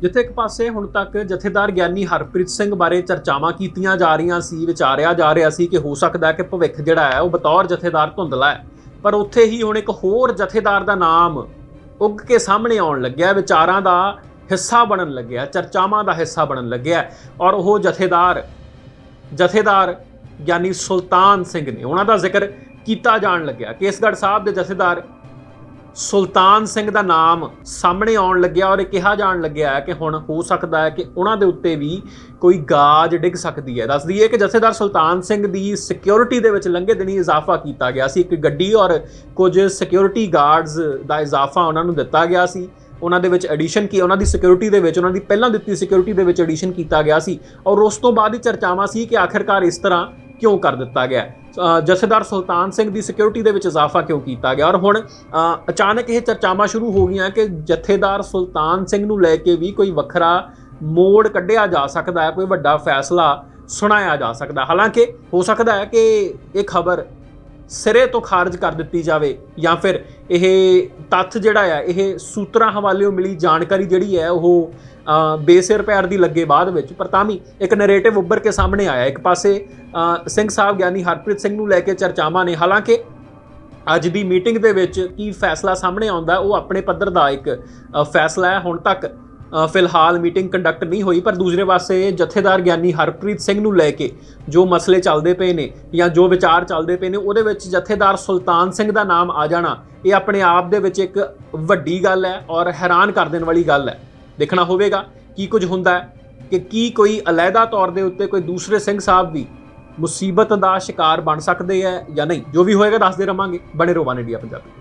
ਜਿੱਥੇ ਇੱਕ ਪਾਸੇ ਹੁਣ ਤੱਕ ਜਥੇਦਾਰ ਗਿਆਨੀ ਹਰਪ੍ਰੀਤ ਸਿੰਘ ਬਾਰੇ ਚਰਚਾਵਾਂ ਕੀਤੀਆਂ ਜਾ ਰਹੀਆਂ ਸੀ, ਵਿਚਾਰਿਆ ਜਾ ਰਿਹਾ ਸੀ ਕਿ ਹੋ ਸਕਦਾ ਕਿ ਭਵਿੱਖ ਜਿਹੜਾ ਹੈ, ਉਹ ਬਤੌਰ ਜਥੇਦਾਰ ਧੁੰਦਲਾ ਹੈ। ਪਰ ਉੱਥੇ ਹੀ ਹੁਣ ਇੱਕ ਹੋਰ ਜਥੇਦਾਰ ਦਾ ਨਾਮ ਉੱਗ ਕੇ ਸਾਹਮਣੇ ਆਉਣ ਲੱਗਿਆ ਵਿਚਾਰਾਂ ਦਾ ਹਿੱਸਾ ਬਣਨ ਲੱਗਿਆ, ਚਰਚਾਵਾਂ ਦਾ ਹਿੱਸਾ ਬਣਨ ਲੱਗਿਆ ਔਰ ਉਹ ਜਥੇਦਾਰ ਜਥੇਦਾਰ ਗਿਆਨੀ ਸੁਲਤਾਨ ਸਿੰਘ ਨੇ, ਉਹਨਾਂ ਦਾ ਜ਼ਿਕਰ ਕੀਤਾ ਜਾਣ ਲੱਗਿਆ। ਕੇਸਗੜ੍ਹ ਸਾਹਿਬ ਦੇ ਜਥੇਦਾਰ ਸੁਲਤਾਨ ਸਿੰਘ ਦਾ ਨਾਮ ਸਾਹਮਣੇ ਆਉਣ ਲੱਗਿਆ ਔਰ ਇਹ ਕਿਹਾ ਜਾਣ ਲੱਗਿਆ ਹੈ ਕਿ ਹੁਣ ਹੋ ਸਕਦਾ ਹੈ ਕਿ ਉਹਨਾਂ ਦੇ ਉੱਤੇ ਵੀ ਕੋਈ ਗਾਜ ਡਿੱਗ ਸਕਦੀ ਹੈ। ਦੱਸ ਦਈਏ ਕਿ ਜਥੇਦਾਰ ਸੁਲਤਾਨ ਸਿੰਘ ਦੀ ਸਿਕਿਉਰਿਟੀ ਦੇ ਵਿੱਚ ਲੰਘੇ ਦਿਨੀ ਇਜ਼ਾਫਾ ਕੀਤਾ ਗਿਆ ਸੀ। ਇੱਕ ਗੱਡੀ ਔਰ ਕੁਝ ਸਿਕਿਉਰਿਟੀ ਗਾਰਡਸ ਦਾ ਇਜ਼ਾਫਾ ਉਹਨਾਂ ਨੂੰ ਦਿੱਤਾ ਗਿਆ ਸੀ। ਉਹਨਾਂ ਦੇ ਵਿੱਚ ਐਡੀਸ਼ਨ ਕੀ, ਉਹਨਾਂ ਦੀ ਸਿਕਿਉਰਿਟੀ ਦੇ ਵਿੱਚ, ਉਹਨਾਂ ਦੀ ਪਹਿਲਾਂ ਦਿੱਤੀ ਸਿਕਿਉਰਿਟੀ ਦੇ ਵਿੱਚ ਐਡੀਸ਼ਨ ਕੀਤਾ ਗਿਆ ਸੀ। ਔਰ ਉਸ ਤੋਂ ਬਾਅਦ ਹੀ ਚਰਚਾਵਾਂ ਸੀ ਕਿ ਆਖਿਰਕਾਰ ਇਸ ਤਰ੍ਹਾਂ ਕਿਉਂ ਕਰ ਦਿੱਤਾ ਗਿਆ। ਜਥੇਦਾਰ ਸੁਲਤਾਨ ਸਿੰਘ ਦੀ ਸਿਕਿਉਰਿਟੀ ਦੇ ਵਿੱਚ ਇਜ਼ਾਫਾ ਕਿਉਂ ਕੀਤਾ ਗਿਆ? ਔਰ ਹੁਣ ਅਚਾਨਕ ਇਹ ਚਰਚਾਵਾਂ ਸ਼ੁਰੂ ਹੋ ਗਈਆਂ ਕਿ ਜਥੇਦਾਰ ਸੁਲਤਾਨ ਸਿੰਘ ਨੂੰ ਲੈ ਕੇ ਵੀ ਕੋਈ ਵੱਖਰਾ ਮੋੜ ਕੱਢਿਆ ਜਾ ਸਕਦਾ ਹੈ, ਕੋਈ ਵੱਡਾ ਫੈਸਲਾ ਸੁਣਾਇਆ ਜਾ ਸਕਦਾ ਹਾਲਾਂਕਿ, ਹੋ ਸਕਦਾ ਹੈ ਕਿ ਇਹ ਖਬਰ ਸਿਰੇ ਤੋਂ ਖਾਰਜ ਕਰ ਦਿੱਤੀ ਜਾਵੇ ਜਾਂ ਫਿਰ ਇਹ ਤੱਥ ਜਿਹੜਾ ਹੈ ਇਹ ਸੂਤਰਾਂ ਹਵਾਲਿਓਂ ਮਿਲੀ ਜਾਣਕਾਰੀ ਜਿਹੜੀ ਹੈ ਉਹ ਬੇਸਿਰ ਪੈਰ ਦੀ ਲੱਗੇ ਬਾਅਦ ਵਿੱਚ, ਪਰ ਤਾਂ ਵੀ ਇੱਕ ਨੈਰੇਟਿਵ ਉੱਭਰ ਕੇ ਸਾਹਮਣੇ ਆਇਆ। ਇੱਕ ਪਾਸੇ ਸਿੰਘ ਸਾਹਿਬ ਗਿਆਨੀ ਹਰਪ੍ਰੀਤ ਸਿੰਘ ਨੂੰ ਲੈ ਕੇ ਚਰਚਾਵਾਂ ਨੇ। ਹਾਲਾਂਕਿ ਅੱਜ ਦੀ ਮੀਟਿੰਗ ਦੇ ਵਿੱਚ ਕੀ ਫੈਸਲਾ ਸਾਹਮਣੇ ਆਉਂਦਾ, ਉਹ ਆਪਣੇ ਪੱਧਰ ਦਾ ਇੱਕ ਫੈਸਲਾ ਹੈ। ਹੁਣ ਤੱਕ ਫਿਲਹਾਲ ਮੀਟਿੰਗ ਕੰਡਕਟ ਨਹੀਂ ਹੋਈ, ਪਰ ਦੂਸਰੇ ਪਾਸੇ ਜਥੇਦਾਰ ਗਿਆਨੀ ਹਰਪ੍ਰੀਤ ਸਿੰਘ ਨੂੰ ਲੈ ਕੇ ਜੋ ਮਸਲੇ ਚੱਲਦੇ ਪਏ ਨੇ ਜਾਂ ਜੋ ਵਿਚਾਰ ਚੱਲਦੇ ਪਏ ਨੇ, ਉਹਦੇ ਵਿੱਚ ਜਥੇਦਾਰ ਸੁਲਤਾਨ ਸਿੰਘ ਦਾ ਨਾਮ ਆ ਜਾਣਾ, ਇਹ ਆਪਣੇ ਆਪ ਦੇ ਵਿੱਚ ਇੱਕ ਵੱਡੀ ਗੱਲ ਹੈ ਔਰ ਹੈਰਾਨ ਕਰ ਦੇਣ ਵਾਲੀ ਗੱਲ ਹੈ। ਦੇਖਣਾ ਹੋਵੇਗਾ ਕੀ ਕੁਝ ਹੁੰਦਾ ਹੈ ਕਿ ਕੀ ਕੋਈ ਅਲੱਗਾ ਤੌਰ ਦੇ ਉੱਤੇ ਕੋਈ ਦੂਸਰੇ ਸਿੰਘ ਸਾਹਿਬ ਵੀ ਮੁਸੀਬਤ ਦਾ ਸ਼ਿਕਾਰ ਬਣ ਸਕਦੇ ਹੈ ਜਾਂ ਨਹੀਂ। ਜੋ ਵੀ ਹੋਏਗਾ ਦੱਸਦੇ ਰਵਾਂਗੇ। ਬਣੇ ਰਹੋ ਇੰਡੀਆ ਪੰਜਾਬੀ।